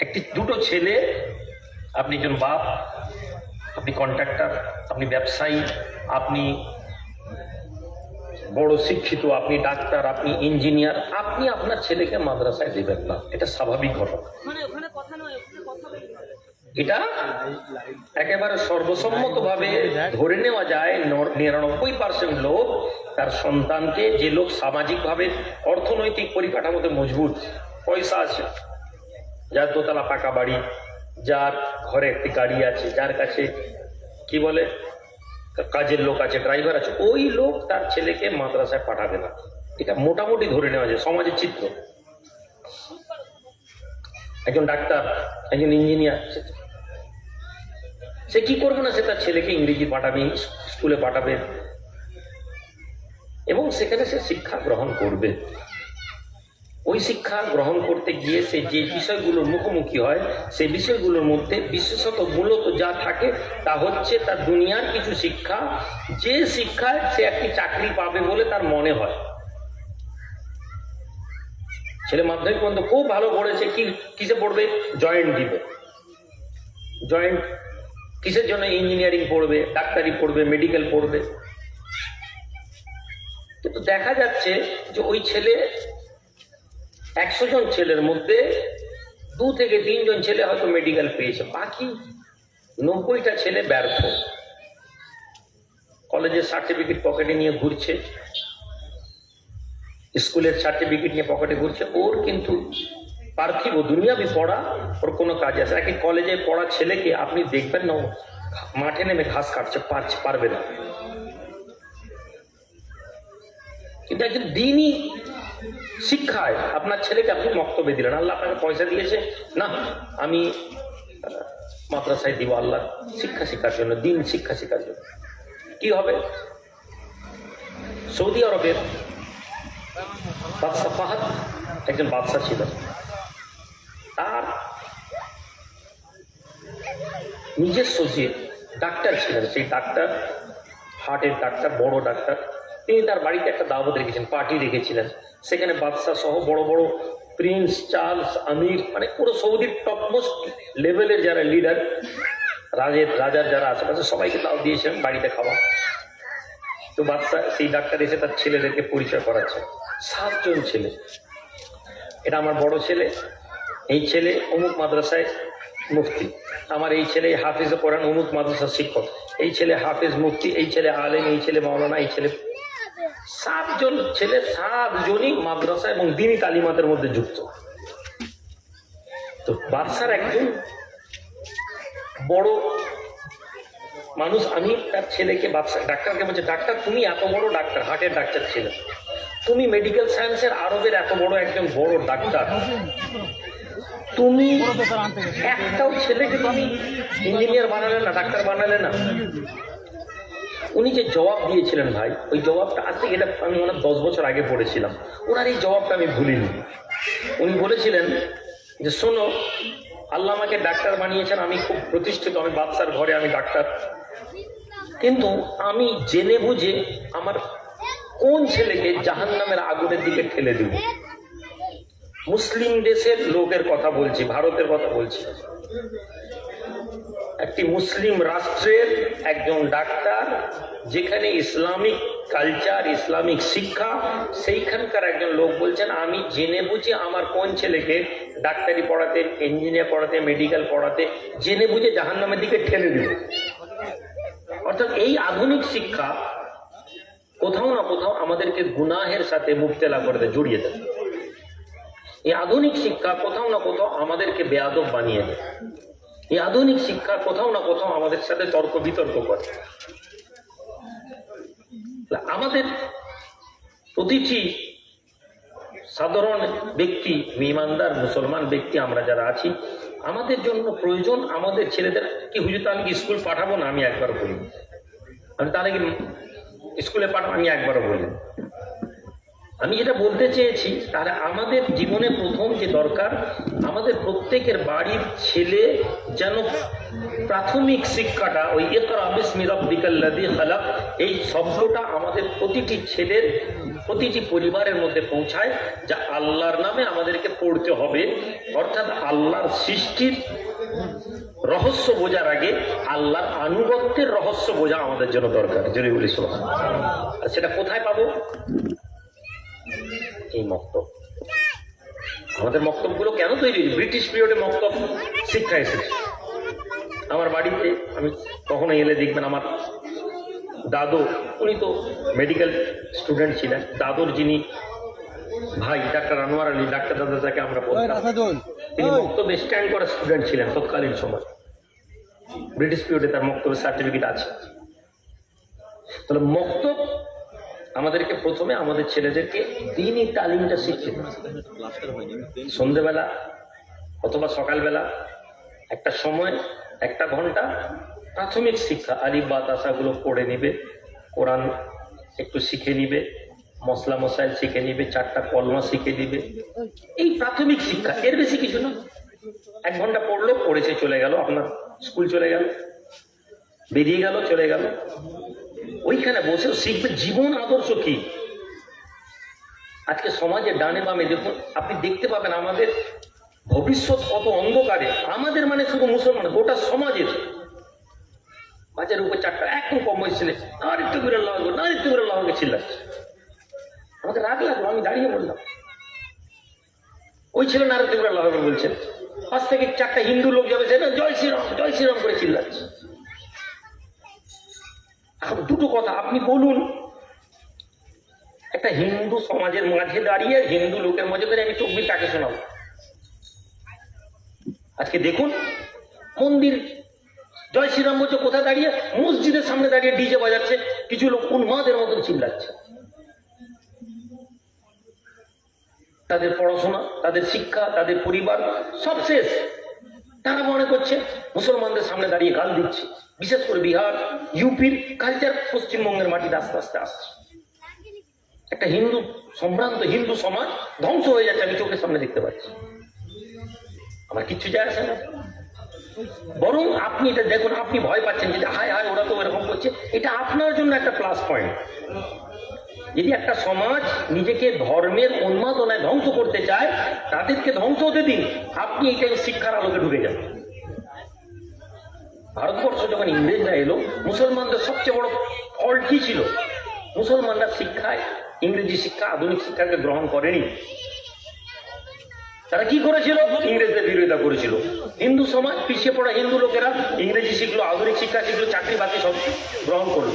একটি দুটো ছেলে আপনি একজন বাপ আপনি কন্ট্রাক্টর আপনি ব্যবসায়ী আপনি বড় শিক্ষিত আপনি ডাক্তার আপনি ইঞ্জিনিয়ার আপনি আপনার ছেলেকে মাদ্রাসায় দেবেন না। এটা স্বাভাবিক ঘটনা। এটা একেবারে সর্বসম্মতভাবে ধরে নেওয়া যায় নর- নিরানব্বই পার্সেন্ট লোক তার সন্তানকে যে লোক সামাজিকভাবে অর্থনৈতিক পরিকাঠামোতে মজবুত পয়সা আছে। যার দোতলা পাকা বাড়ি, যার ঘরে একটি গাড়ি আছে, যার কাছে, কি বলে কাজের লোক আছে ড্রাইভার আছে, ওই লোক তার ছেলেকে মাদ্রাসায় পাঠাবে না। এটা মোটামুটি ধরে নেওয়া যায়, সমাজের চিত্র। একজন ডাক্তার, একজন ইঞ্জিনিয়ার সে কি করবে না, সে তার ছেলেকে ইংরেজি পাঠাবে, স্কুলে পাঠাবে। এবং সেখানে সে শিক্ষা গ্রহণ করবে। ওই শিক্ষা গ্রহণ করতে গিয়ে সে যে বিষয়গুলোর মুখোমুখি হয় সেই বিষয়গুলোর মধ্যে বিশেষত মূলত যা থাকে তা হচ্ছে তার দুনিয়ার কিছু শিক্ষা। যে শিক্ষায় সে একটি চাকরি পাবে বলে তার মনে হয়। ছেলে মাধ্যমিক পর্যন্ত খুব ভালো পড়েছে, কি, কিসে পড়বে? জয়েন্ট দিবে। জয়েন্ট কিসের জন্য ইঞ্জিনিয়ারিং পড়বে, ডাক্তারি পড়বে, মেডিকেল পড়বে? কিন্তু দেখা যাচ্ছে যে ওই ছেলে একশো জন ছেলের মধ্যে দু থেকে তিনজন ছেলে হয়তো মেডিকেল পেয়েছে। বাকি নব্বইটা ছেলে ব্যর্থ। কলেজের সার্টিফিকেট পকেটে নিয়ে ঘুরছে। স্কুলের সার্টিফিকেট নিয়ে পকেটে ঘুরছে। ওর কিন্তু পার্থিব দুনিয়াবি পড়া, ওর কোনো কাজে আসে নাকি কলেজে পড়া ছেলেকে আপনি দেখবেন না মাঠে নেমে ঘাস কাটছে, পারছে, পারবে না। কিন্তু একজন দিনই শিক্ষায় আপনার ছেলেকে আপনি বক্তব্য দিলেন। আল্লাহ আপনাকে পয়সা দিয়েছে না, আমি মাদ্রাসায় দিব আল্লাহ শিক্ষা শিক্ষার জন্য, দিন শিক্ষা শেখার জন্য। কি হবে? সৌদি আরবের বাদশাহ ফাহাদ একজন বাদশাহ ছিল। তার নিজস্ব যে ডাক্তার ছিলেন। সেই ডাক্তার, হার্টের ডাক্তার, বড় ডাক্তার। তিনি তার বাড়িতে একটা দাওয়াত রেখেছেন, পার্টি রেখেছিলেন। সেখানে বাদশাহ সহ বড় বড় প্রিন্স চার্লস, আমির মানে পুরো সৌদির টপমোস্ট লেভেলের যারা লিডার রাজের, রাজার যারা আশেপাশে সবাইকে দাও দিয়েছেন বাড়িতে খাওয়া। তো বাচ্চা সেই ডাক্তার এসে তার ছেলেদেরকে পরিচয় করাচ্ছে। সাতজন ছেলে। এটা আমার বড় ছেলে, এই ছেলে অমুক মাদ্রাসায় মুফতি। আমার এই ছেলে হাফিজে পড়ান অমুক মাদ্রাসার শিক্ষক। এই ছেলে হাফিজ মুফতি, এই ছেলে আলেম, এই ছেলে মাওলানা, এই ছেলে সাতজন ছেলে সাতজনই মাদ্রাসা এবং দিনী তালিমাতের মধ্যে যুক্ত। তো বাদশার একজন বড় মানুষ আমি তার ছেলেকে বাচ্চা ডাক্তারকে বলছে ডাক্তার তুমি এত বড় ডাক্তার হার্টের ডাক্তার ছিল। তুমি মেডিকেল সায়েন্সের আরবের এত বড় একজন বড় ডাক্তার। তুমি একটাও ছেলেকে তুমি ইঞ্জিনিয়ার বানালে না ডাক্তার বানালে না। উনি যে জবাব দিয়েছিলেন ভাই, ওই জবাবটা আজ থেকে এটা আমি হয় দশ বছর আগে পড়েছিলাম, ওনার এই জবাবটা আমি ভুলিনি। উনি বলেছিলেন যে, শোনো, আল্লাহ আমাকে ডাক্তার বানিয়েছেন, আমি খুব প্রতিষ্ঠিত, আমি বাচ্চার ঘরে আমি ডাক্তার। কিন্তু আমি জেনে বুঝে আমার কোন ছেলেকে জাহান নামের আগুনের দিকে ঠেলে দিব? মুসলিম দেশের লোকের কথা বলছি, ভারতের কথা বলছি। একটি মুসলিম রাষ্ট্রের একজন ডাক্তার, যেখানে ইসলামিক কালচার, ইসলামিক শিক্ষা, সেইখানকার একজন লোক বলছেন, আমি জেনে বুঝে আমার কোন ছেলেকে ডাক্তারি পড়াতে ইঞ্জিনিয়ার পড়াতে মেডিকেল পড়াতে, জেনে বুঝে জাহান্নামের দিকে ঠেলে দিব অর্থাৎ এই আধুনিক শিক্ষা কোথাও না কোথাও আমাদেরকে গুনাহের সাথে মুক্তেলা করে দেয়, জড়িয়ে দেয়। এই আধুনিক শিক্ষা কোথাও না কোথাও আমাদেরকে বেয়াদব বানিয়ে দেয়। এই আধুনিক শিক্ষা কোথাও না কোথাও আমাদের সাথে তর্ক বিতর্ক করে। আমাদের প্রতিটি সাধারণ ব্যক্তি, ইমানদার, মুসলমান ব্যক্তি আমরা যারা আছি, আমাদের জন্য প্রয়োজন আমাদের ছেলেদের, কি হুজুর তাহলে কি স্কুল পাঠাবো না? আমি একবার বলি। আমি তাহলে কি স্কুলে পাঠাবো, আমি একবারও বলি। আমি যেটা বলতে চেয়েছি, তাহলে আমাদের জীবনে প্রথম যে দরকার, আমাদের প্রত্যেকের বাড়ির ছেলে যেন প্রাথমিক শিক্ষাটা, ওই একরা বিসমি রাব্বিকাল্লাযী খালাক, এই শব্দটা আমাদের প্রতিটি ছেলের, প্রতিটি পরিবারের মধ্যে পৌঁছায়, যা আল্লাহর নামে আমাদেরকে পড়তে হবে। অর্থাৎ আল্লাহর সৃষ্টির রহস্য বোঝার আগে আল্লাহর আনুগত্যের রহস্য বোঝা আমাদের জন্য দরকার। জরুরি বলি আর সেটা কোথায় পাবো? এই মক্তব। আমাদের মক্তবগুলো কেন তৈরি ব্রিটিশ পিরিয়ডে মক্তব শিক্ষা এসেছে। আমার বাড়িতে আমি কখনো এলে দেখবেন আমার দাদু উনি তো মেডিকেল স্টুডেন্ট ছিলেন। দাদুর যিনি ভাই ডাক্তার আনোয়ার আলী ডাক্তার দাদা যাকে আমরা বলতাম তিনি মক্তবে স্ট্যান্ড করা স্টুডেন্ট ছিলেন তৎকালীন সময়। ব্রিটিশ পিরিয়ডে তার মক্তবের সার্টিফিকেট আছে। তাহলে মক্তব আমাদেরকে প্রথমে আমাদের ছেলেদেরকে দিনই তালিমটা শিখতে। সন্ধেবেলা অথবা সকালবেলা, একটা সময়, একটা ঘণ্টা প্রাথমিক শিক্ষা, আলিফ বা তাসাগুলো পড়ে নিবে, কোরআন একটু শিখে নিবে মশলা মশাইল শিখে নিবে, চারটা কলমা শিখে নিবে। এই প্রাথমিক শিক্ষা, এর বেশি কিছু না। এক ঘণ্টা পড়ল, পড়েছে, চলে গেল, আপনার স্কুল চলে গেল, বেরিয়ে গেল, চলে গেল। ওইখানে বসেও শিখবে জীবন আদর্শ কি? আজকে সমাজে ডানে বামে দেখুন আপনি দেখতে পাবেন আমাদের ভবিষ্যৎ কত অন্ধকারে। আমাদের মানে শুধু মুসলমান গোটা সমাজের। বাজারের উপর চারটা একদম কম বয়স আর একটু আল্লাহ আকবর, আর একটু আল্লাহ আকবর চিল্লাচ্ছে। আমাকে রাগ লাগল আমি দাঁড়িয়ে বললাম। ওই ছেলে নারদ বলছেন পাশ থেকে চারটা হিন্দু লোক যাবে সেটা জয় শ্রীরাম জয় শ্রীরাম করে চিল্লাচ্ছে। দুটো কথা। আপনি বলুন, একটা হিন্দু সমাজের মাঝে দাঁড়িয়ে হিন্দু লোকের মাঝে দাঁড়িয়ে আমি তকবির কাকে শোনাবো। আজকে দেখুন, মন্দির, জয় শ্রীরাম বলছে, কোথায় দাঁড়িয়ে? মসজিদের সামনে দাঁড়িয়ে ডিজে বাজাচ্ছে, কিছু লোক উন্মাদের মতন চিল্লাচ্ছে। তাদের পড়াশোনা, তাদের শিক্ষা, তাদের পরিবার, সব শেষ। তারা মনে করছে, মুসলমানদের সামনে দাঁড়িয়ে গাল দিচ্ছে। বিশেষ করে বিহার ইউপির কালচার পশ্চিমবঙ্গের মাটিতে আস্তে আস্তে আসছে। একটা হিন্দু, সম্ভ্রান্ত হিন্দু সমাজ ধ্বংস হয়ে যাচ্ছে, আমি চোখের সামনে দেখতে পাচ্ছি। আমার কিচ্ছু যায় আসে না। বরং আপনি এটা দেখুন, আপনি ভয় পাচ্ছেন যে, হায় হায়, ওরা তো এরকম করছে। এটা আপনার জন্য একটা প্লাস পয়েন্ট যদি একটা সমাজ নিজেকে ধর্মের উন্মাদনায় ধ্বংস করতে চায়, তাদেরকে ধ্বংস হতে দিন, আপনি এটা শিক্ষার আলোকে ঢুকে যান ভারতবর্ষ যখন ইংরেজরা এলো, মুসলমানদের সবচেয়ে বড় ফল্ট কি ছিল? মুসলমানরা শিক্ষায়, ইংরেজি শিক্ষা, আধুনিক শিক্ষাকে গ্রহণ করেনি। তারা কি করেছিল? ইংরেজদের বিরোধিতা করেছিল। হিন্দু সমাজ, পিছিয়ে পড়া হিন্দু লোকেরা ইংরেজি শিখলো, আধুনিক শিক্ষা শিখলো, চাকরি বাকরি সব গ্রহণ করল।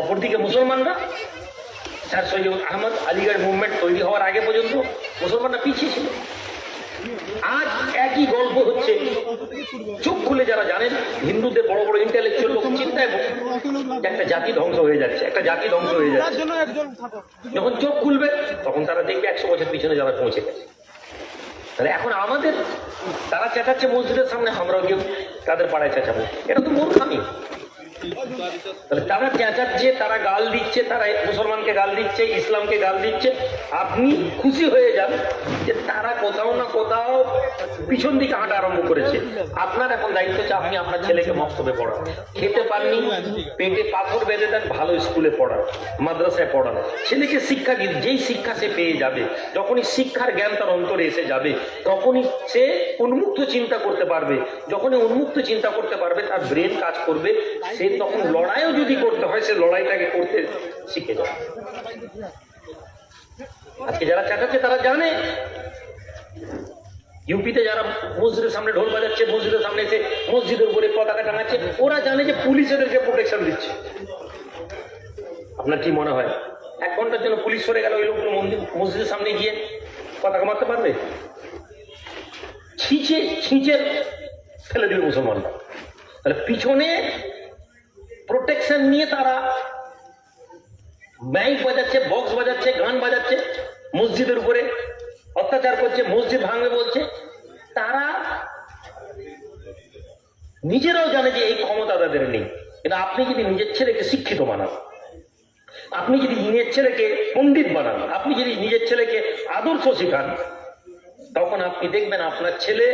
অপরদিকে মুসলমানরা, স্যার সৈয়দ আহমদ আলিগড় মুভমেন্ট তৈরি হওয়ার আগে পর্যন্ত মুসলমানরা পিছিয়ে ছিল। আজ একই গল্প হচ্ছে। চোখ খুলে যারা জানেন হিন্দুদের বড় বড় ইন্টেলেকচুয়াল লোক চিন্তায় একটা জাতি ধ্বংস হয়ে যাচ্ছে একটা জাতি ধ্বংস হয়ে যাচ্ছে। যখন চোখ খুলবে তখন তারা দেখবে একশো বছর পিছনে যারা পৌঁছে গেছে। তাহলে এখন আমাদের তারা চেঁচাচ্ছে মসজিদের সামনে আমরাও গিয়ে তাদের পাড়ায় চেঁচাবো। এটা তো মূর্খামি। তারা চেঁচাচ্ছে তারা গাল দিচ্ছে, তারা মুসলমানকে গাল দিচ্ছে, ইসলামকে গাল দিচ্ছে। আপনি খুশি হয়ে যান যে তারা কোথাও না কোথাও পিছন দিকে হাঁটা আরম্ভ করেছে। আপনার এখন দায়িত্ব হচ্ছে আপনি আপনার ছেলেকে মক্তবে পড়ান। খেতে পাননি, পেটে পাথর বেঁধে দেন, ভালো স্কুলে পড়ান, মাদ্রাসায় পড়ান। ছেলেকে শিক্ষা দিন, যেই শিক্ষা সে পেয়ে যাবে, যখনই শিক্ষার জ্ঞান তার অন্তরে এসে যাবে, তখনই সে উন্মুক্ত চিন্তা করতে পারবে। যখনই উন্মুক্ত চিন্তা করতে পারবে, তার ব্রেন কাজ করবে, সে তখন লড়াইও যদি করতে হয়, সে লড়াইটাকে করতে শিখে যাবে আজকে যারা চাটাচ্ছে তারা জানে। ইউপিতে যারা মসজিদের সামনে ঢোল বাজাচ্ছে, মসজিদের সামনে এসে মসজিদের উপরে পতাকা টাঙাচ্ছে, ওরা জানে যে পুলিশ এদেরকে প্রোটেকশন দিচ্ছে। আপনার কি মনে হয়? এক ঘণ্টার জন্য পুলিশ সরে গেল, ওই লোকগুলো মন্দির, মসজিদের সামনে গিয়ে পতাকা মারতে পারবে? ছিঁচে ছিঁচে ফেলে দিল মুসলমানরা। তাহলে পিছনে প্রোটেকশন নিয়ে তারা মাইক বাজাচ্ছে বক্স বাজাচ্ছে, গান বাজাচ্ছে, মসজিদের উপরে অত্যাচার করছে, মসজিদ ভাঙবে বলছে। তারা নিজেরাও জানে যে এই ক্ষমতা তাদের নেই। কিন্তু আপনি যদি নিজের ছেলেকে শিক্ষিত বানান, আপনি যদি নিজের ছেলেকে পণ্ডিত বানান, আপনি যদি নিজের ছেলেকে আদর্শ শেখান, তখন আপনি দেখবেন আপনার ছেলে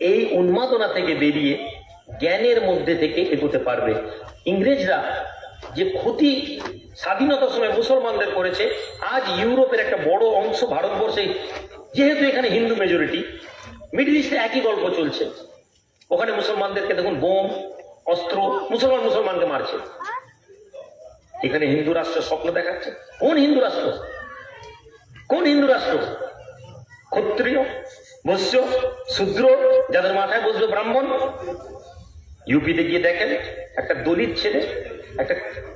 এই উন্মাদনা থেকে বেরিয়ে জ্ঞানের মধ্যে থেকে এগোতে পারবে। ইংরেজরা যে ক্ষতি স্বাধীনতার সময় মুসলমানদের করেছে, আজ ইউরোপের একটা বড় অংশ ভারতবর্ষে, যেহেতু এখানে হিন্দু মেজরিটি মিডল ইস্টে একই গল্প চলছে। ওখানে মুসলমানদেরকে দেখুন, বোম, অস্ত্র, মুসলমান মুসলমানকে মারছে। এখানে হিন্দু রাষ্ট্রের স্বপ্ন দেখাচ্ছে। কোন হিন্দু রাষ্ট্র? কোন হিন্দু রাষ্ট্র? ক্ষত্রিয়, বৈশ্য, শূদ্র, যাদের মাথায় বসবে ব্রাহ্মণ ইউপিতে গিয়ে দেখেন, একটা দলিত ছেলে, একটা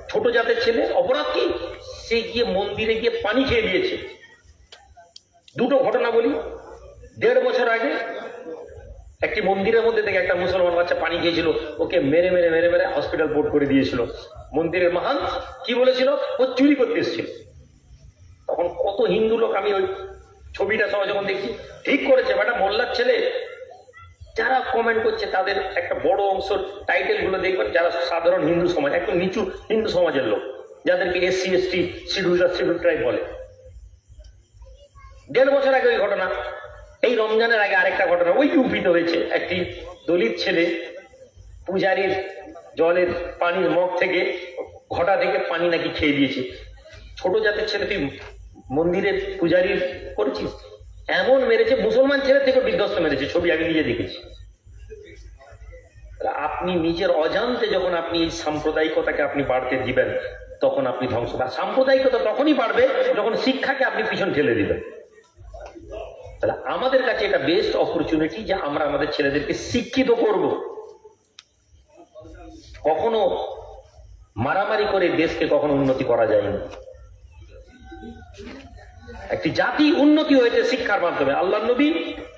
ছোট জাতের ছেলে, অপরাধ কি? সে গিয়ে মন্দিরে গিয়ে পানি খেয়ে দিয়েছে দুটো ঘটনা বলি। দেড় বছর আগে একটি মন্দিরের মধ্যে থেকে একটা মুসলমান বাচ্চা পানি খেয়েছিল, ওকে মেরে মেরে মেরে মেরে হসপিটাল বোর্ড করে দিয়েছিল। মন্দিরের মহান কি বলেছিল? ও চুরি করতে এসেছিল। তখন কত হিন্দু লোক আমি ওই ছবিটা সবাই যখন দেখছি, ঠিক করেছে, বেটা মোল্লার ছেলে। যারা কমেন্ট করছে তাদের একটা বড় অংশ টাইটেলগুলো দেখবেন, যারা সাধারণ হিন্দু সমাজ একটু নিচু হিন্দু সমাজের লোক, যাদেরকে SC ST schedule schedule tribe বলে। দেড় বছর আগে ওই ঘটনা, এই রমজানের আগে আরেকটা ঘটনা, ওই ইউপিতে হয়েছে, একটি দলিত ছেলে, পূজারীর জলের পানির মগ থেকে ঘটা থেকে পানি নাকি খেয়ে দিয়েছে। ছোট জাতের ছেলে তুই মন্দিরের পূজারীর, করেছিস? এমন মেরেছে, মুসলমান ছেলে থেকে বিধ্বস্ত মেরেছে, ছবি আমি নিজে দেখেছি। আপনি নিজের অজান্তে যখন আপনি এই সাম্প্রদায়িকতাকে আপনি বাড়তে দিবেন, তখন আপনি ধ্বংস। আর সাম্প্রদায়িকতা তখনই বাড়বে যখন শিক্ষাকে আপনি পিছন ঠেলে দিবেন। তাহলে আমাদের কাছে এটা বেস্ট অপরচুনিটি যে আমরা আমাদের ছেলেদেরকে শিক্ষিত করব। কখনো মারামারি করে দেশকে কখনো উন্নতি করা যায়নি। একটি জাতি উন্নতি হয়েছে শিক্ষার মাধ্যমে। আল্লাহ নবী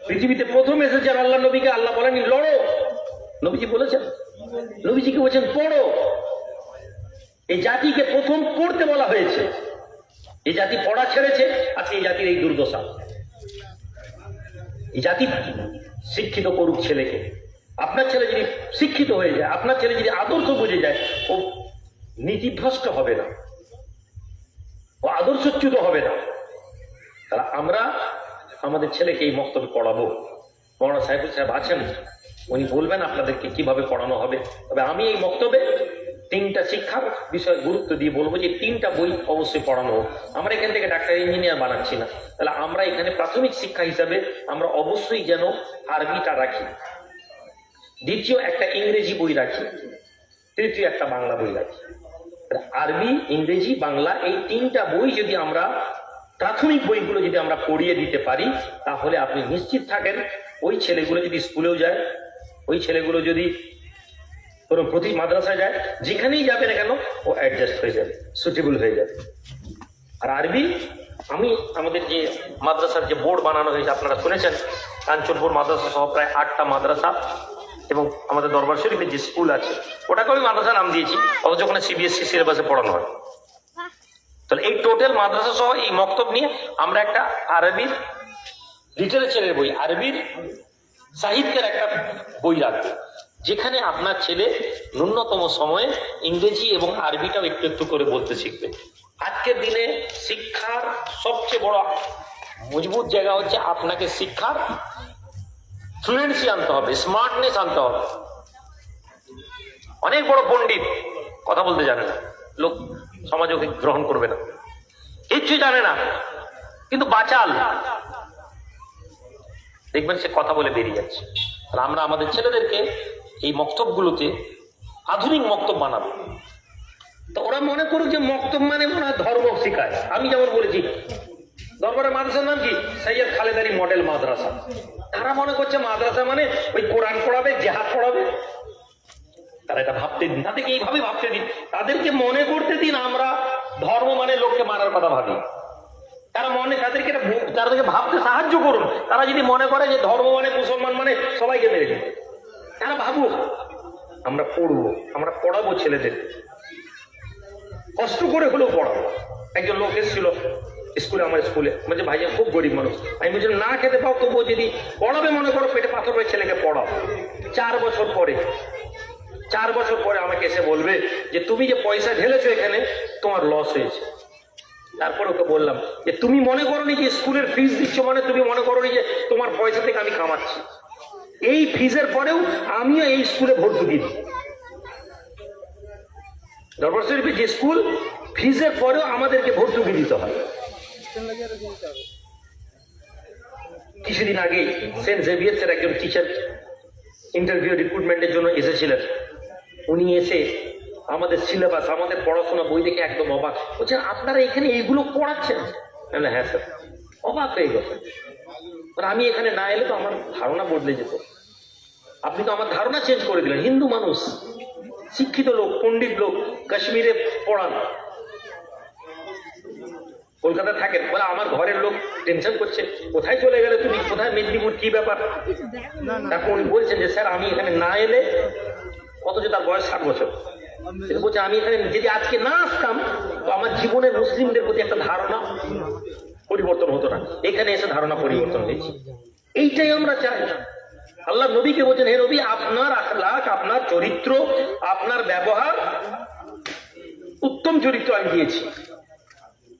পৃথিবীতে প্রথম এসেছেন আল্লাহ নবীকে আল্লাহ বলেনি, লড়ো। নবীজি বলেছেন, নবীজিকে বলছেন, পড়ো। এই জাতিকে প্রথম পড়তে বলা হয়েছে। এই জাতি পড়া ছেড়েছে, আজকে এই জাতির এই দুর্দশা। এই জাতি শিক্ষিত করুক ছেলেকে। আপনার ছেলে যদি শিক্ষিত হয়ে যায়, আপনার ছেলে যদি আদর্শ বুঝে যায়, ও নীতিভ্রষ্ট হবে না। ও আদর্শচ্যুত হবে না। তাহলে আমরা আমাদের ছেলেকে এই মক্তব্য পড়াবো। মৌলানা সাহেবুল সাহেব আছেন, উনি বলবেন আপনাদেরকে কীভাবে পড়ানো হবে। তবে আমি এই বক্তব্যে তিনটা শিক্ষার বিষয় গুরুত্ব দিয়ে বলব যে তিনটা বই অবশ্যই পড়ানো হোক। আমরা এখান থেকে ডাক্তার, ইঞ্জিনিয়ার বানাচ্ছি না। তাহলে আমরা এখানে প্রাথমিক শিক্ষা হিসাবে আমরা অবশ্যই যেন আরবিটা রাখি। দ্বিতীয় একটা ইংরেজি বই রাখি। তৃতীয় একটা বাংলা বই রাখি। আরবি, ইংরেজি, বাংলা এই তিনটা বই যদি আমরা প্রাথমিক বইগুলো যদি আমরা পড়িয়ে দিতে পারি, তাহলে আপনি নিশ্চিত থাকেন ওই ছেলেগুলো যদি স্কুলেও যায়, ওই ছেলেগুলো যদি কোনো প্রতি মাদ্রাসায় যায়, যেখানেই যাবে না কেন, ও অ্যাডজাস্ট হয়ে যাবে সুটেবল হয়ে যাবে। আর আরবি, আমি আমাদের যে মাদ্রাসার যে বোর্ড বানানো হয়েছে, আপনারা শুনেছেন, কাঞ্চনপুর মাদ্রাসা সহ প্রায় আটটা মাদ্রাসা এবং আমাদের দরবার শরীফের যে স্কুল আছে ওটাকে আমি মাদ্রাসা নাম দিয়েছি, অথচ ওখানে সিবিএসসি সিলেবাসে পড়ানো হয়। তাহলে এই টোটাল মাদ্রাসা সহ এই মক্তব নিয়ে আমরা একটা আরবির লিটারেচারের বই আরবির সাহিত্যের একটা বই রাখব, যেখানে আপনার ছেলে ন্যূনতম সময়ে ইংরেজি এবং আরবিটাও একটু একটু করে বলতে শিখবে। আজকের দিনে শিক্ষার সবচেয়ে বড় মজবুত জায়গা হচ্ছে আপনাকে শিক্ষার ফ্লুয়েন্সি আনতে হবে স্মার্টনেস আনতে হবে। অনেক বড় পণ্ডিত, কথা বলতে জানে না, লোক সমাজ ওকে গ্রহণ করবে না? কিচ্ছু জানে না। কিন্তু বাচাল। দেখবেন সে কথা বলে বেরিয়ে যাচ্ছে। আর আমরা আমাদের ছেলেদেরকে এই মক্তবগুলোতে আধুনিক মক্তব বানাবো। তো ওরা মনে করুক যে মক্তব মানে মনে হয় ধর্ম শেখায়। আমি যেমন বলেছি দরবারের মাদ্রাসার নাম কি? সৈয়দ খালেদারি মডেল মাদ্রাসা। তারা মনে করছে মাদ্রাসা মানে ওই কোরআন পড়াবে, জেহাদ পড়াবে। তারা এটা ভাবতে দিন। তাদেরকে এইভাবে ভাবতে দিন। তাদেরকে মনে করতে দিন আমরা ধর্ম মানে লোককে মারার কথা ভাবি। তারা মনে তাদেরকে তাদেরকে ভাবতে সাহায্য করুন। তারা যদি মনে করে যে ধর্ম মানে মুসলমান মানে সবাইকে মেরে দিবে তারা ভাবুক, আমরা পড়ব, আমরা পড়াবো ছেলেদের। কষ্ট করে হলেও পড়াবো। একজন লোক এসেছিল স্কুলে, আমার স্কুলে। বলছে, ভাইয়া, খুব গরিব মানুষ। আমি বলছিলাম, না খেতে পাও, তবুও যদি পড়াবে মনে করো, পেটে পাথর হয়ে ছেলেকে পড়াও। চার বছর পরে চার বছর পরে আমাকে এসে বলবে যে, তুমি যে পয়সা ঢেলেছো এখানে, তোমার লস হয়েছে। তারপর ওকে বললাম যে, তুমি মনে করনি যে স্কুলের ফিস দিচ্ছ মানে তুমি মনে করনি যে তোমার পয়সা থেকে আমি কামাচ্ছি? এই ফিজের পরেও আমিও এই স্কুলে ভর্তি দিই। দরবার যে স্কুল ফিজের পরেও আমাদেরকে ভর্তুকি দিতে হয়। কিছুদিন আগে সেন্ট জেভিয়ার্সের একজন টিচার ইন্টারভিউ রিক্রুটমেন্টের জন্য এসেছিলেন। উনি এসে আমাদের সিলেবাস আমাদের পড়াশোনা বই দেখে একদম অবাক। বলছেন আপনারা এখানে এইগুলো পড়াচ্ছেন? হ্যাঁ স্যার। অবাক হয়ে গেছে। আমি এখানে না এলে তো আমার ধারণা বদলে যেত। আপনি তো আমার ধারণা চেঞ্জ করে দিলেন। হিন্দু মানুষ শিক্ষিত লোক পণ্ডিত লোক কাশ্মীরে পড়ান। কলকাতা থাকেন। বলে আমার ঘরের লোক টেনশন করছে। কোথায় চলে গেলে তুমি? কোথায় মেদিনীপুর? কি ব্যাপার? তারপর উনি বলছেন যে স্যার আমি এখানে না এলে অথচ তার বয়স ষাট বছর। বলছে আমি এখানে যদি আজকে না আসতাম তো আমার জীবনে মুসলিমদের প্রতি একটা ধারণা পরিবর্তন হতো না। এখানে এসে ধারণা পরিবর্তন হয়েছে। এইটাই আমরা চাই। আল্লাহ নবীকে বলছেন হে নবী আপনার আখলাক আপনার চরিত্র আপনার ব্যবহার উত্তম চরিত্র আমি দিয়েছি।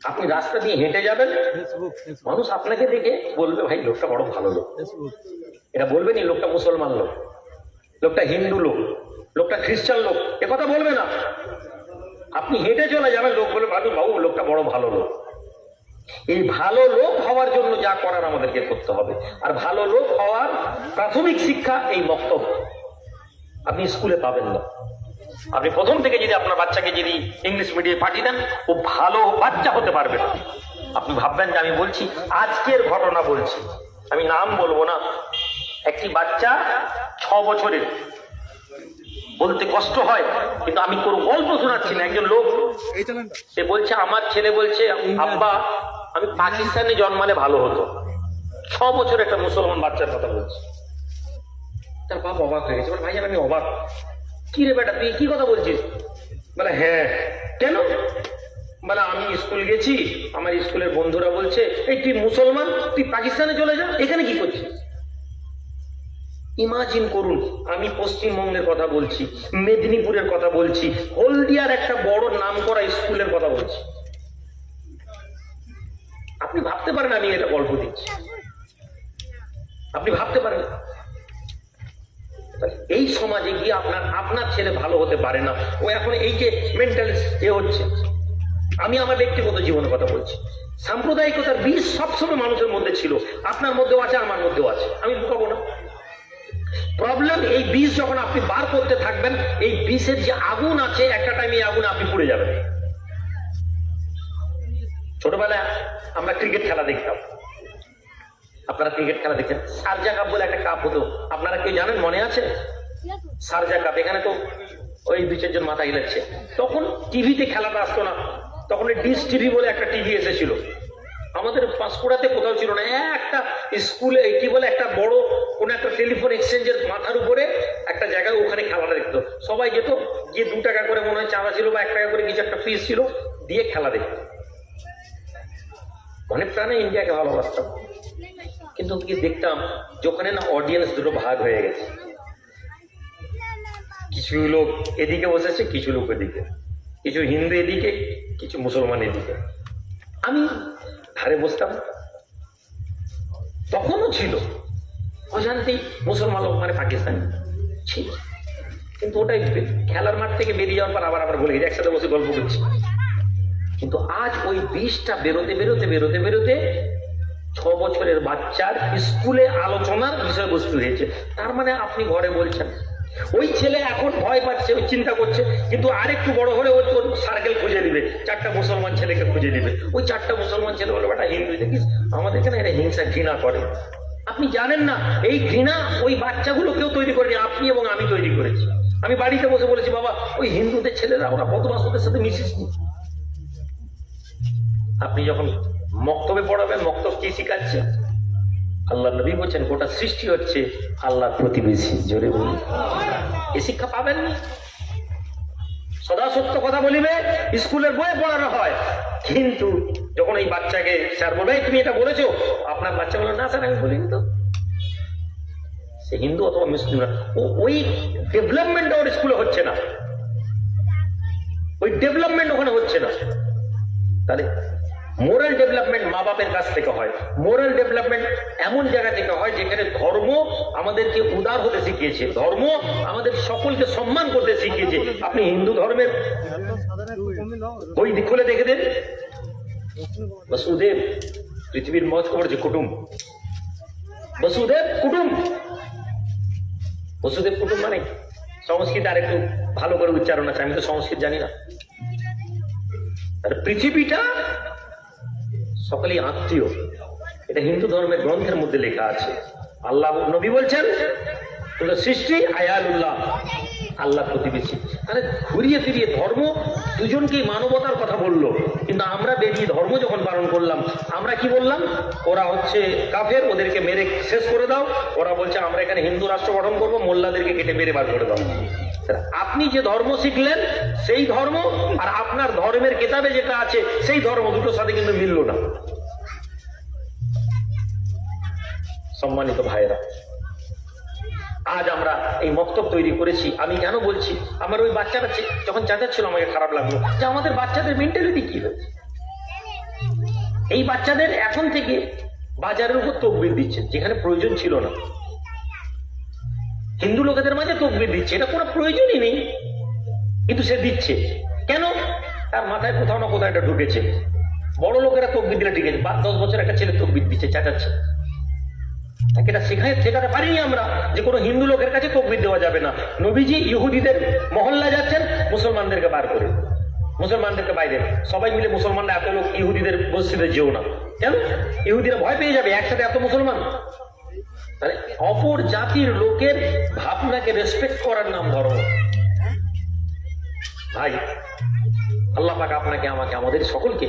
আপনি রাস্তা দিয়ে হেঁটে যাবেন মানুষ আপনাকে দেখে বলবে ভাই লোকটা বড় ভালো লোক। এটা বলবেন এই লোকটা মুসলমান লোক। লোকটা হিন্দু লোক। লোকটা খ্রিস্টান লোক, এ কথা বলবে না। আপনি হেঁটে চলে যাবেন, লোক বলে ভাবুন বাবু, লোকটা বড় ভালো লোক। এই ভালো লোক হওয়ার জন্য যা করার আমাদেরকে করতে হবে। আর ভালো লোক হওয়ার প্রাথমিক শিক্ষা এই বক্তব্য। আপনি স্কুলে পাবেন না। আপনি প্রথম থেকে যদি আপনার বাচ্চাকে যদি ইংলিশ মিডিয়ামে পাঠিয়ে দেন, ও ভালো বাচ্চা হতে পারবে না। আপনি ভাববেন যে আমি বলছি, আজকের ঘটনা বলছি। আমি নাম বলব না। একটি বাচ্চা ছ বছরের বলতে কষ্ট হয় কিন্তু আমি কোনো গল্প শোনাচ্ছি না একজন লোক। সে বলছে আমার ছেলে বলছে আব্বা আমি পাকিস্তানে জন্মালে ভালো হতো। ছ বছর একটা মুসলমান বাচ্চার কথা বলছে। তার বাপ অবাক হয়ে গেছে। ভাইজান আমি অবাক। কি রে বেটা তুই কি কথা বলছিস? বলে হ্যাঁ। কেন? বলে আমি স্কুল গেছি আমার স্কুলের বন্ধুরা বলছে এই তুই মুসলমান তুই পাকিস্তানে চলে যা এখানে কি করছিস? ইমাজিন করুন, আমি পশ্চিমবঙ্গের কথা বলছি, মেদিনীপুরের কথা বলছি, হলদিয়ার একটা বড় নাম করা স্কুলের কথা বলছি। আপনি ভাবতে পারেন আমি এটা গল্প দিচ্ছি। আপনি ভাবতে পারেন। এই সমাজে গিয়ে আপনার আপনার ছেলে ভালো হতে পারে না। ও এখন এই যে মেন্টাল এ হচ্ছে। আমি আমার ব্যক্তিগত জীবনের কথা বলছি। সাম্প্রদায়িকতার বীজ সবসময় মানুষের মধ্যে ছিল। আপনার মধ্যেও আছে, আমার মধ্যেও আছে। আমি লুকাবো না। প্রবলেম এই বীজ যখন আপনি বার করতে থাকবেন, এই বিষের যে আগুন আছে, একটা টাইমে এই আগুনে আপনি পুড়ে যাবেন। ছোটবেলায় আমরা ক্রিকেট খেলা দেখতাম। আপনারা ক্রিকেট খেলা দেখেন? সারজা কাপ বলে একটা কাপ হতো। আপনারা কেউ জানেন, মনে আছে? সারজা কাপ এখানে তো ওই দুই চারজন মাথা হিলাচ্ছে তখন টিভিতে খেলাটা আসতো না। তখন ডিস টিভি বলে একটা টিভি এসেছিল। আমাদের পাঁশকুড়াতে কোথাও ছিল না, একটা স্কুলে, কি বলে, একটা বড় কোন একটা টেলিফোন এক্সচেঞ্জের মাথার উপরে একটা জায়গায় ওখানে খেলাটা দেখতো। সবাই যেত, গিয়ে দু টাকা করে মনে হয় চাঁদা ছিল বা এক টাকা করে কিছু একটা ফিস ছিল, দিয়ে খেলা দেখতো। অনেক প্রাণে ইন্ডিয়াকে ভালোবাসতাম। কিন্তু কি দেখতাম, যে ওখানে না অডিয়েন্স দুটো ভাগ হয়ে গেছে। কিছু লোক এদিকে বসেছে, কিছু লোক এদিকে কিছু হিন্দু এদিকে, কিছু মুসলমান এদিকে। আমি ধারে বসতাম। তখনও ছিল। অশান্তি, মুসলমান লোক মানে পাকিস্তানি। ছিল কিন্তু ওটাই খেলার মাঠ থেকে বেরিয়ে যাওয়ার পর আবার আবার বলে একসাথে বসে গল্প করছি। কিন্তু আজ ওই বিষটা বেরোতে বেরোতে বেরোতে বেরোতে ছ বছরের বাচ্চার স্কুলে আলোচনার বিষয়বস্তু হয়েছে। তার মানে আপনি ঘরে বলছেন ওই ছেলে এখন ভয় পাচ্ছে ওই চিন্তা করছে, কিন্তু আরেকটু বড় হলে ওই তোর সার্কেল খুঁজে নিবে, চারটা মুসলমান ছেলেকে খুঁজে নিবে। ওই চারটা মুসলমান ছেলে বলে, বেটা, হিন্দু, দেখিস, আমাদের এখানে এরা হিংসা ঘৃণা করে। আপনি জানেন না, এই ঘৃণা ওই বাচ্চাগুলো কেউ তৈরি করেনি, আপনি এবং আমি তৈরি করেছি। আমি বাড়িতে বসে বলেছি, বাবা, ওই হিন্দুদের ছেলেরা, ওরা বদমাস ওদের সাথে মিশিস। আপনি যখন মক্তবে পড়াবেন, মক্তব কি শিখাচ্ছে? আল্লাহ নবী বলছেন, গোটা সৃষ্টি হচ্ছে আল্লাহর প্রতিবেশী। জোরে বলি এ শিক্ষা পাবেন সদা সত্য কথা বলিবে, স্কুলের বইয়ে পড়ানো হয়। কিন্তু যখন এই বাচ্চাকে স্যার বলবে তুমি এটা বলেছ? আপনার বাচ্চা বলো না স্যার, আমি বলিনি তো। সে হিন্দু অথবা মুসলিম না। ওই ডেভেলপমেন্ট ওর স্কুলে হচ্ছে না। ওই ডেভেলপমেন্ট ওখানে হচ্ছে না। তাহলে মোরাল ডেভেলপমেন্ট মা বাপের কাছ থেকে হয়। মোরাল ডেভেলপমেন্ট এমন জায়গা থেকে হয় যেখানে ধর্ম আমাদেরকে উদার হতে শিখিয়েছে। ধর্ম আমাদের সকলকে সম্মান করতে শিখিয়েছে। আপনি হিন্দু ধর্মের বই খুলে দেখে দেন। বসুদেব, পৃথিবীর মজ করেছে কুটুম। বসুদেব কুটুম। বসুদেব কুটুম মানে সংস্কৃত আর একটু ভালো করে উচ্চারণ আছে, আমি তো সংস্কৃত জানি না। পৃথিবীটা সকলেই আত্মীয়। এটা হিন্দু ধর্মের গ্রন্থের মধ্যে লেখা আছে। আল্লাহ, নবী বলছেন সৃষ্টি আয়ালুল্লাহ। আল্লাহ প্রতিবেশী। তাহলে ঘুরিয়ে ফিরিয়ে ধর্ম দুজনকেই মানবতার কথা বলল। কিন্তু আমরা বেরিয়ে ধর্ম যখন পালন করলাম, আমরা কি বললাম? ওরা হচ্ছে কাফের, ওদেরকে মেরে শেষ করে দাও। ওরা বলছে, আমরা এখানে হিন্দু রাষ্ট্র গঠন করব, মোল্লাদেরকে কেটে মেরে বার করে দাও। আপনি যে ধর্ম শিখলেন, সেই ধর্ম আর আপনার ধর্মের কেতাবে যেটা আছে, সেই ধর্ম দুটোর সাথে কিন্তু মিলল না। সম্মানিত ভাইরা আজ আমরা এই মক্তব তৈরি করেছি। আমি কেন বলছি, আমার ওই বাচ্চাটা যখন চেঁচাচ্ছিল আমাকে খারাপ লাগল যে আমাদের বাচ্চাদের মেন্টালিটি কি হয়েছে? এই বাচ্চাদের এখন থেকে বাজারের উপর তকবির দিচ্ছে যেখানে প্রয়োজন ছিল না। হিন্দু লোকেদের মাঝে তকবির দিচ্ছে, এটা কোনো প্রয়োজনই নেই। কিন্তু সে দিচ্ছে। কেন? তার মাথায় কোথাও না কোথাও এটা ঢুকেছে। বড় লোকেরা তকবির দিলে ঠিক আছে বা দশ বছর একটা ছেলে তকবির দিচ্ছে, চেঁচাচ্ছে। তাকে এটা শেখায়, শেখাতে পারিনি আমরা যে কোনো হিন্দু লোকের কাছে তকবির দেওয়া যাবে না। নবীজি ইহুদিদের মহল্লা যাচ্ছেন, মুসলমানদেরকে বার করে। মুসলমানদেরকে বাইরে। সবাই মিলে মুসলমানরা এত লোক ইহুদিদের মসজিদে যেও না। কেন? ইহুদিরা ভয় পেয়ে যাবে, একসাথে এত মুসলমান। তাহলে অপর জাতির লোকের ভাবনাকে রেসপেক্ট করার নাম ধর্ম। ভাই, আল্লাহ পাক আপনাকে, আমাকে, আমাদের সকলকে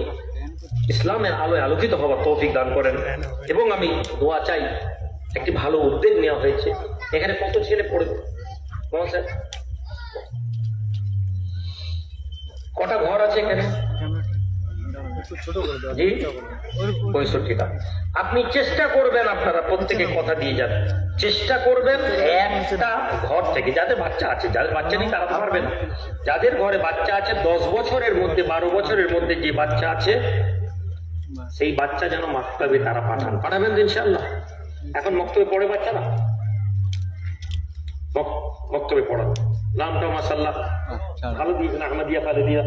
ইসলামের আলোয় আলোকিত হওয়ার তৌফিক দান করেন। এবং আমি দোয়া চাই, একটি ভালো উদ্যোগ নেওয়া হয়েছে। এখানে কত ছেলে পড়বে কটা ঘর আছে এখানে? জি পঁয়ষট্টিটা আপনি চেষ্টা করবেন আপনারা প্রত্যেকে কথা দিয়ে যান। চেষ্টা করবেন একটা ঘর থেকে যাদের বাচ্চা আছে যাদের বাচ্চা নেই তারা পারবে না। যাদের ঘরে বাচ্চা আছে দশ বছরের মধ্যে বারো বছরের মধ্যে যে বাচ্চা আছে সেই বাচ্চা যেন মাক্তবে তারা পাঠান। পাঠাবেন ইনশাল্লাহ এখন মক্তবে পড়ে বাচ্চারা মক্তবে পড়ান। নামটা মাসাল্লাহ ভালো দিয়েছেন আহমদিয়া খালেদিয়া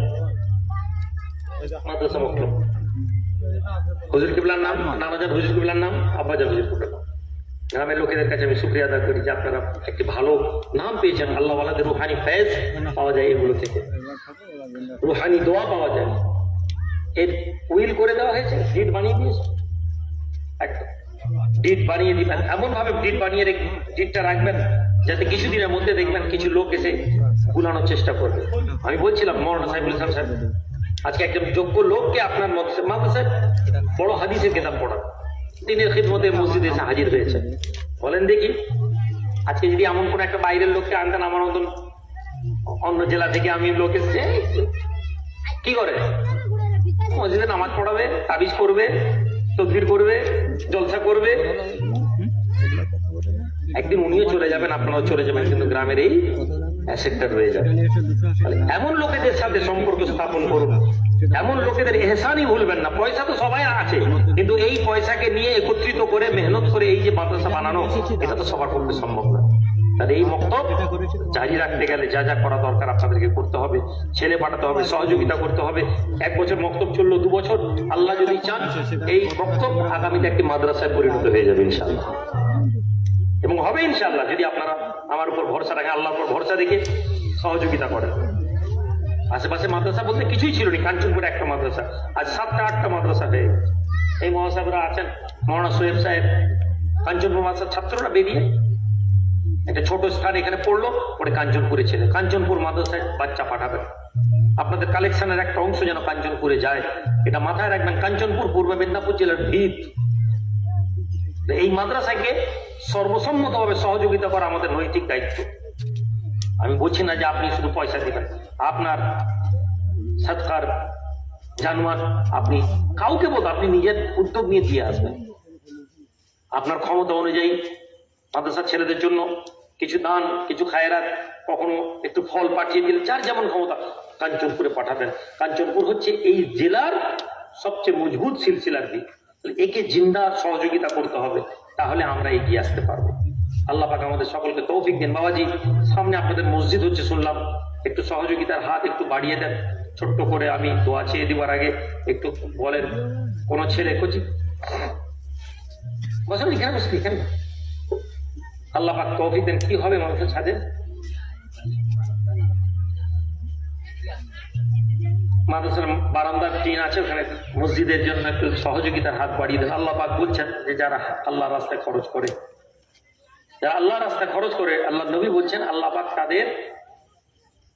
হুজুর কিবলার নাম? নানাজান হুজুর কিবলার নাম? আব্বাজান হুজুর কিবলার নাম। গ্রামের লোকেদের কাছে আমি শুক্রিয়া আদা করি যে আপনারা একটি ভালো নাম পেয়েছেন। আল্লাহ রুহানি পাওয়া যায় এগুলো থেকে। রুহানি দোয়া পাওয়া যায়। এর উইল করে দেওয়া হয়েছে, ডিট বানিয়ে দিয়েছে। একদম। ডিট বানিয়ে দিবেন এমন ভাবে ডিট বানিয়ে ডিটটা রাখবেন, যাতে কিছুদিনের মধ্যে দেখবেন কিছু লোক এসে গুলানোর চেষ্টা করবে। আমি বলছিলাম মৌলানা সাহেবুল সাহেব আজকে একজন যোগ্য লোককে আপনার মাদ্রাসায় বড় হাদিসের কেতাব পড়ান। দিনের খিদমতে মসজিদে এসে হাজির হয়েছে বলেন দেখি, আজকে যদি এমন কোন একটা বাইরের লোককে আনতেন আমার মতন, অন্য জেলা থেকে আমি লোক এসছে কি করে? মসজিদে নামাজ পড়াবে, তাবিজ করবে তকবির করবে, জলসা করবে। একদিন উনিও চলে যাবেন, আপনারাও চলে যাবেন, কিন্তু গ্রামের এই অ্যাসেটটা রয়ে যাবে। এমন লোকেদের সাথে সম্পর্ক স্থাপন করুন। এমন লোকেদের এহসানই ভুলবেন না। পয়সা তো সবাই আছে। কিন্তু এই পয়সাকে নিয়ে একত্রিত করে, মেহনত করে এই যে মাদ্রাসা বানানো, এটা তো সবার পক্ষে সম্ভব না। তাহলে এই মক্তব জারি রাখতে গেলে যা যা করা দরকার আপনাদেরকে করতে হবে। ছেলে পাঠাতে হবে, সহযোগিতা করতে হবে। এক বছর মক্তব চলল, দু বছর। আল্লাহ যদি চান, এই মক্তব আগামীতে একটি মাদ্রাসায় পরিণত হয়ে যাবে ইনশাল্লাহ এবং হবে ইনশাল্লাহ যদি আপনারা আমার উপর ভরসা রাখেন আল্লাহর উপর ভরসা রেখে সহযোগিতা করেন আশেপাশে মাদ্রাসা বলতে কিছুই ছিল না, কাঞ্চনপুরে একটা মাদ্রাসা, আজ সাতটা, আটটা মাদ্রাসা হয়ে এই মহাসাহেবরা আছেন মৌলানা সোহেব সাহেব। কাঞ্চনপুর মাদ্রাসার ছাত্ররা বেরিয়ে একটা ছোট স্থান এখানে পড়ল, পরে কাঞ্চনপুরে ছেলে কাঞ্চনপুর মাদ্রাসায় বাচ্চা পাঠাবেন। আপনাদের কালেকশনের একটা অংশ যেন কাঞ্চনপুরে যায়। এটা মাথায় রাখবেন, কাঞ্চনপুর পূর্ব মেদিনীপুর জেলার ভিত। এই মাদ্রাসাকে সর্বসম্মতভাবে সহযোগিতা করা আমাদের নৈতিক দায়িত্ব। আমি বলছি না যে আপনি শুধু পয়সা দিবেন। আপনার সৎকার জানোয়ার, আপনি কাউকে বলতে আপনি নিজের উদ্যোগ নিয়ে দিয়ে আসবেন। আপনার ক্ষমতা অনুযায়ী মাদ্রাসার ছেলেদের জন্য কিছু দান, কিছু খায়রাত, কখনো একটু ফল পাঠিয়ে দিলে যার যেমন ক্ষমতা কাঞ্চনপুরে পাঠাবেন। কাঞ্চনপুর হচ্ছে এই জেলার সবচেয়ে মজবুত সিলসিলার দিক। একে জিন্দা সহযোগিতা করতে হবে, তাহলে আমরা এগিয়ে আসতে পারব। আল্লাহ পাক আমাদের সকলকে তৌফিক দিন। বাবাজি, সামনে আপনাদের মসজিদ হচ্ছে, শুনলাম। একটু সহযোগিতার হাত একটু বাড়িয়ে দেন। ছোট্ট করে আমি দোয়া চেয়ে দেওয়ার আগে একটু বলেন, কোন ছেলে কচি? বসেন এখানে বসে এখানে। আল্লাহ পাক তৌফিক দেন। কি হবে মানুষের ছাদে? মাদ্রাসার বারান্দার টিন আছে, ওখানে মসজিদের জন্য একটু সহযোগিতার হাত বাড়িয়ে দেন। আল্লাহ পাক বলছেন যে যারা আল্লাহ রাস্তায় খরচ করে, যারা আল্লাহ রাস্তায় খরচ করে আল্লাহ নবী বলছেন, আল্লাহ পাক তাদের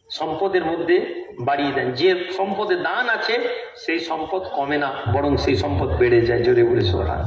সম্পদের মধ্যে বাড়িয়ে দেন। যে সম্পদে দান আছে, সেই সম্পদ কমে না, বরং সেই সম্পদ বেড়ে যায়, জোরে বলে সোহান